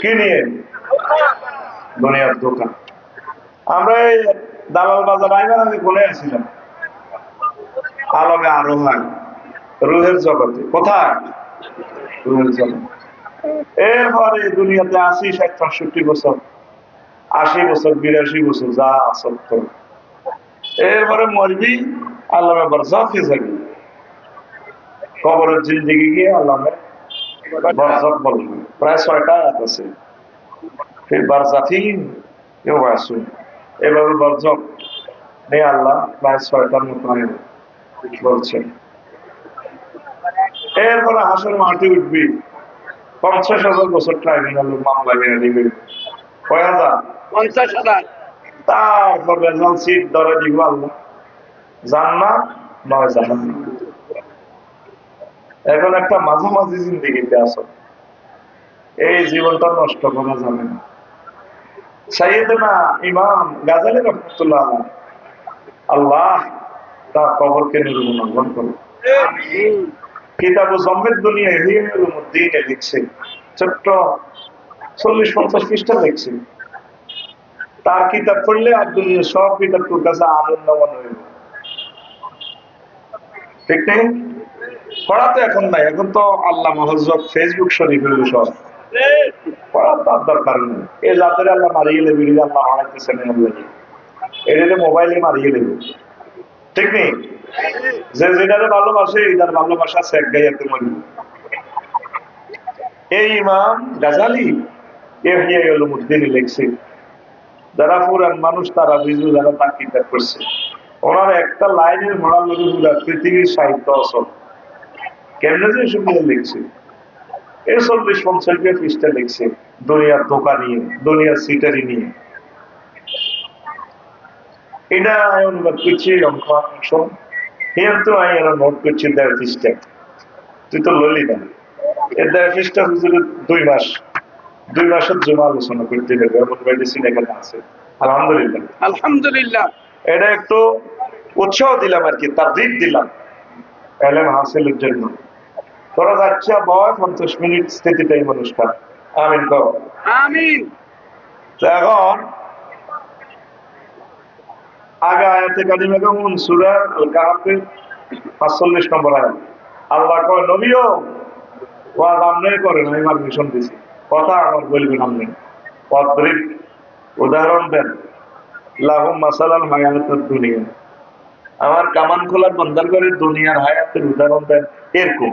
কি নিয়ে? দুনিয়ার দোকান। আমরা এই দালাল বাজার আইবার আগে কোনে আসছিলাম। আলমে আরও হয়। রুহের জগতে। কোথায়? রুহের জগতে। এরপরে দুনিয়াতে আশি, ষাট, পঁয়ষট্টি বছর, আশি বছর, বিরাশি বছর, যা সত্য এরপরে মরবি আল্লামে বরজাফে যাবি। কবরের জিন্দিগি গিয়ে আল্লামে বরজাফ বলবে প্রায় ছয়টা আয়াত আছে। ফির বারজাফিন কেউ আসুন এভাবে বরজক। নিয়ে আল্লাহ প্রায় ছয়টার মতো আয়াত বলছেন এরপরে হাসর মাটি উঠবি। পঞ্চাশ হাজার বছর ট্রাইব্যুনাল মামলা মেনে নিবে কয় হাজার? পঞ্চাশ হাজার। তারপর সিট ধরে দিব আল্লাহ। জান্নাত নয় জাহান্নাম। এখন একটা মাঝামাঝি জিন্দিগিতে আসো এই জীবনটা নষ্ট করা যাবে না। তার কিতাব চল্লিশ পড়লে আর দুনিয়া সব কিতাব তোর কাছে আনন্দ মনে হইব ঠিক নেই? পড়া তো এখন নাই, এখন তো আল্লাহ মহজব ফেসবুক শরীফ সব পড়ার তার দরকার নেই। এই জাতের আল্লাহ মারিয়ে আল্লাহ মোবাইলে মারিয়ে ঠিক নেই? যে যেটারে ভালোবাসে ভালোবাসা স্যাক গাইয়াতে মরি এই ইমাম গাজালি লিখছে, যারা পুরান মানুষ, তারা বিজু যারা কিতাব করছে। ওনার একটা লাইনের মরাল পৃথিবীর সাহিত্য অসল কেমনে যে লিখছে? পঞ্চাশ পৃষ্ঠা লিখছে দুনিয়ার নিয়ে দুনিয়ার সিটারি নিয়ে। এটা অনুবাদ করছি অঙ্ক অংশ। কিন্তু আমি এরা নোট করছি দেড় তুই তো ললি না। এর দেড় দুই মাস। দুই মাসের জমা আলোচনা করতে হবে এমন মেডিসিন এখানে আছে। আলহামদুলিল্লাহ। আলহামদুলিল্লাহ। এটা একটু উৎসাহ দিলাম আর কি তার দিক দিলাম। এলেম হাসিলের জন্য। পঞ্চাশ মিনিট অনুষ্ঠান আমিন কর আমিন। এখন আগে আয়াতে কারিমে কেমন সুরা আল কাহাফের পাঁচচল্লিশ নম্বর আয়াত। আল্লাহ কয় নবীও ওয়াজ আমনে করেন আমি পারমিশন দিছি। কথা আমার বলবেন অদ্রিব উদাহরণ দেন। লাহুম মাসালাল হায়াতের দুনিয়া। আমার কামান খোলার বন্দার করে দুনিয়ার হায়াতের উদাহরণ দেন। এরকম।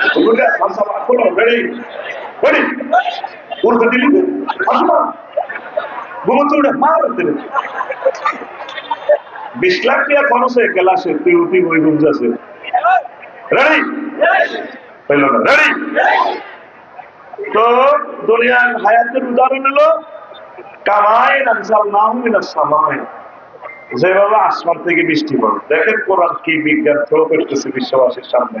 আসো বিশ লাখ টাকা খরচ হয়ে ক্লাসে, তুই উঠি ওই রেডি হইল না। রেডি তো দুনিয়ার হায়াতের উদাহরণ হলো নাম সামাই। যেভাবে আসমান থেকে বৃষ্টি পড়ে। দেখেন কোরআন কি বিজ্ঞান থ্রো করতেছে বিশ্ববাসীর সামনে।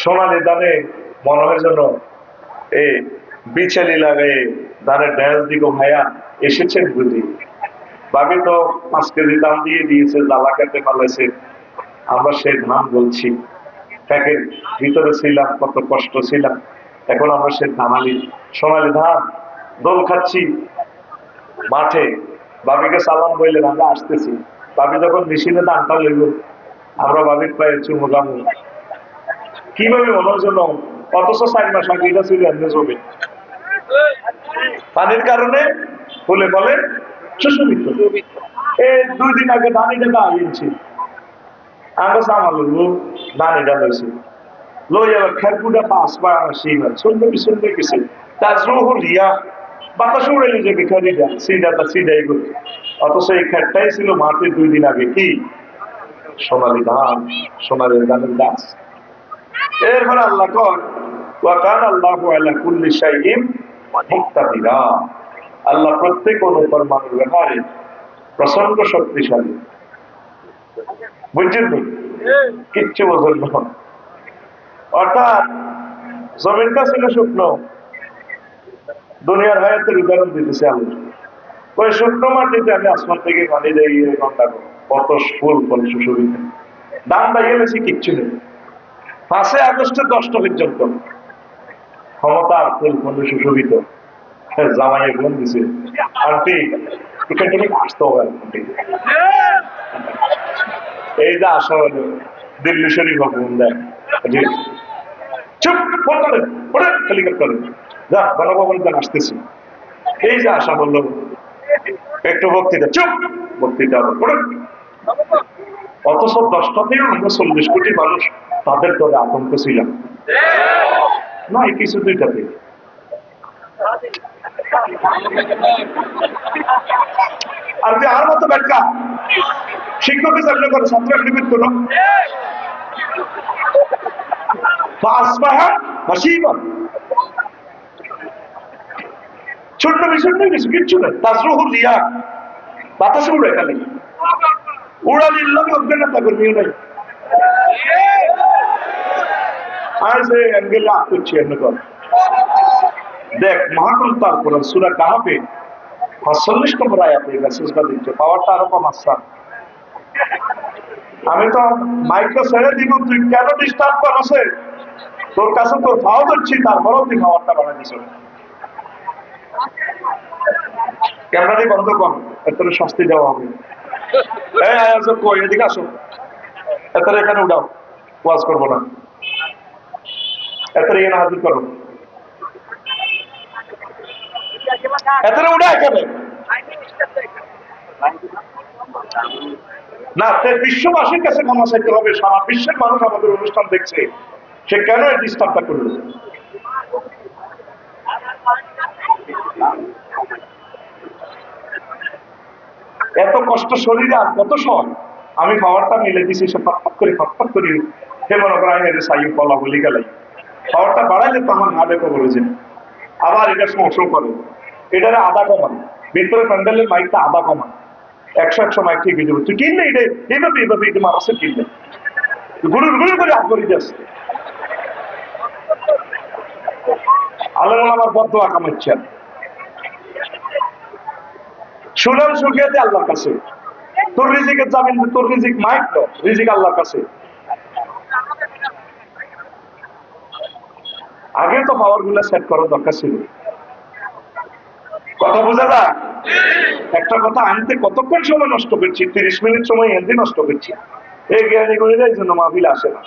সোনালি দানে মনে হয় যেন এ বিছালি লাগে ধানের ড্যান্স দিকে ভাইয়া এসেছেন বুঝি। ভাবি তো পাঁচ কেজি দাম দিয়ে দিয়েছে জ্বালা খেতে পালাইছে আমরা সেই ধান বলছি। প্যাকের ভিতরে ছিলাম, কত কষ্ট ছিলাম। এখন আমরা সেই ধানালি সোনালি ধান দোল খাচ্ছি মাঠে। বাবিকে সালাম বললেন আমরা আসতেছি। বাবি যখন মেশিনে দানটা লইব, আমরা বাবির পায়ে চুমো গামো কীভাবে মনে জন্য অথচ চার মাস আগে এটা ছিল জমি পানির কারণে ফুলে ফলে সুশোভিত। এই দুই দিন আগে দানিটা দা আইনছি আমরা ছিল দুই দিন আগে কি? সোনালি ধান, সোনালি ধানের গাছ। এরপরে আল্লাহ কর আল্লাহ আল্লাহ ব্যাপারে প্রচণ্ড শক্তিশালী। বুঝছেন কিচ্ছু বোঝেন অর্থাৎ জমিনটা ছিল শুকনো। দুনিয়ার হায়াতের উদাহরণ দিতেছে আমি। ওই শুকনো মাটিতে আমি আসমান থেকে পানি দিয়ে কত ফুল ফল সুশোভিত। দাম দাঁড়িয়ে গেছি কিচ্ছু নেই। পাঁচই আগস্টের দশটা পর্যন্ত ক্ষমতার ফল সুশোভিত হ্যাঁ, জামাইয়ে ফোন দিছে আন্টি এখান থেকে আসতে হবে এই যে আসা হলো দিল্লি শরীফ ফোন দেয় চুপ ফোন হেলিকপ্টারে যা গণভবন যান আসতেছি। এই যে আশা বলল একটু বক্তৃতা চুপ বক্তৃতা অথচ দশটাতেও আমরা চল্লিশ কোটি মানুষ তাদের দলে আতঙ্ক ছিলাম না এই কিছু দুইটাতে আর তুই আর মতো ব্যাটকা শিক্ষক হিসাবে করে ছাত্র নিমিত্ত করো ছোট্ট বিষয় নেই কিছু কিচ্ছু নেই তাজরুহুল রিয়া বাতাসে উড়ে খালি উড়ালির লগে অজ্ঞানতা করবি নাই আর আপ করছি এমনি কর দেখ মহাকুল তারপর সুরা কাহাপে পাঁচচল্লিশ নম্বর আয়াতে মেসেজটা দিচ্ছে, পাওয়ারটা আরও কম আসছে আমি তো মাইকটা ছেড়ে দিব, তুই কেন ডিস্টার্ব করছে? তোর কাছে তোর ভাও ধরছি তারপরেও তুই খাবারটা বানাই দিছ ক্যামেরাটি বন্ধ কর এত শাস্তি দেওয়া হবে। এই কই? এদিকে আসো। এত এখানে উঠাও, ওয়াজ করব না। এত এখানে হাজির করো। উঠা এখানে। না বিশ্ববাসীর কাছে ক্ষমা চাইতে হবে। সারা বিশ্বের মানুষ আমাদের অনুষ্ঠান দেখছে। সে কেন এই ডিস্টার্বটা করল? এত কষ্ট শরীরে আর কত সময় আমি খাবারটা মিলে দিছি সে ফটফট করে ফটফট করি। সে মনে করা সাইম কলা বলি গেলাই। খাবারটা বাড়াইলে তো আমার না আবার এটা সমস্যা করে। এটারে আদা কমান। ভিতরে প্যান্ডেলের মাইকটা আদা কমান। একশো একশো মাইক ঠিক হয়ে তুই কিনলে এটা? এইভাবে এইভাবে এটা মানুষের কিনলে গুরুর গুরু করে হাত করে যাচ্ছে আলম আমার বদ্ধ আকামাচ্ছেন সুনাম সুখিয়াতে আল্লাহর কাছে। তোর রিজিকের জামিন, তোর রিজিক মাইক তো। রিজিক আল্লাহর কাছে। আগে তো পাওয়ারগুলা সেট করার দরকার ছিল। কথা বোঝা যায়? একটা কথা আনতে কতক্ষণ সময় নষ্ট করছি? তিরিশ মিনিট সময় এমনি নষ্ট করছি। এই জ্ঞানী গুলিরা এই জন্য মাহফিল আসে না।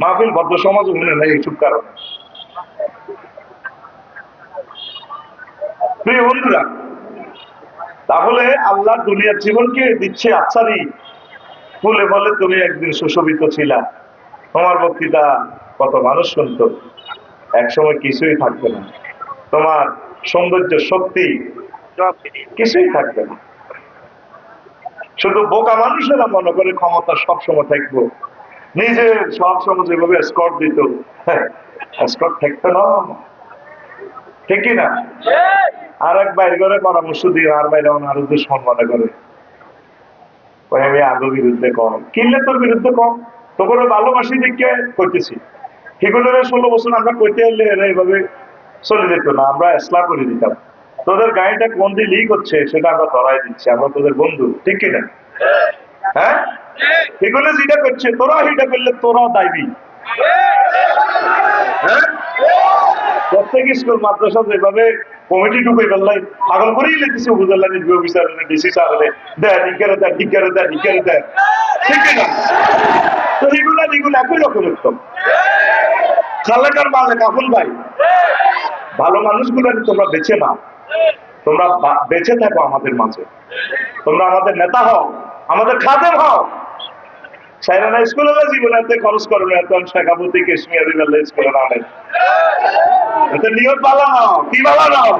মাহফিল ভদ্র সমাজ মনে নেই এইসব কারণে। প্রিয় বন্ধুরা, তাহলে আল্লাহ দুনিয়ার জীবনকে দিচ্ছে আচ্ছারি। ফুলে বলে তুমি একদিন সুশোভিত ছিলা। তোমার বক্তৃতা কত মানুষ শুনতো। একসময় কিছুই থাকবে না। তোমার সৌন্দর্য, শক্তি কিছুই থাকবে না। শুধু বোকা মানুষেরা মনে করে ক্ষমতা সবসময় থাকব। নিজে সবসময় যেভাবে স্কট দিত স্কট থাকতো না। ঠিক না? আর এক বাইর করে পরামর্শ দিয়ে আর বাইরে আরও দুশ্মন মনে করে। আমি আগে বিরুদ্ধে কম। কিনলে তোর বিরুদ্ধে কম। তোকে ভালোবাসি দিকে করতেছি। সেগুলোর ষোলো বছর আমরা কইতে এলে এরা এইভাবে চলে যেত না, আমরা এসলা করে দিতাম। তোদের গাড়িটা কোন দিয়ে লিক হচ্ছে সেটা আমরা ধরাই দিচ্ছি, আমরা তোদের বন্ধু, ঠিক কিনা হ্যাঁ? এগুলো যেটা করছে তোরা সেটা করলে তোরাও দায়বি হ্যাঁ? প্রত্যেক স্কুল, মাদ্রাসা যেভাবে কমিটি ঢুকে ফেললাই। পাগল করেই লিখতেছে উপজেলা নির্বাহী অফিসার ডিসি স্যার দেয় ডিগারে দেয় দেয়, ঠিক না। তো এগুলা এগুলো একই রকমের তো খালেকার মালে কাফুল ভাই, ভালো মানুষগুলো তোমরা বেছে নাও। তোমরা বেঁচে থাকো আমাদের মাঝে। তোমরা আমাদের নেতা হও, আমাদের খাদেম হও। সাইরানা স্কুলে না জীবনে এত খরচ করবে না, এত শেখাপতি কেশমিয়ারি স্কুলে নামে নেই নিয়ত বালা নাও, কি বালা নাও?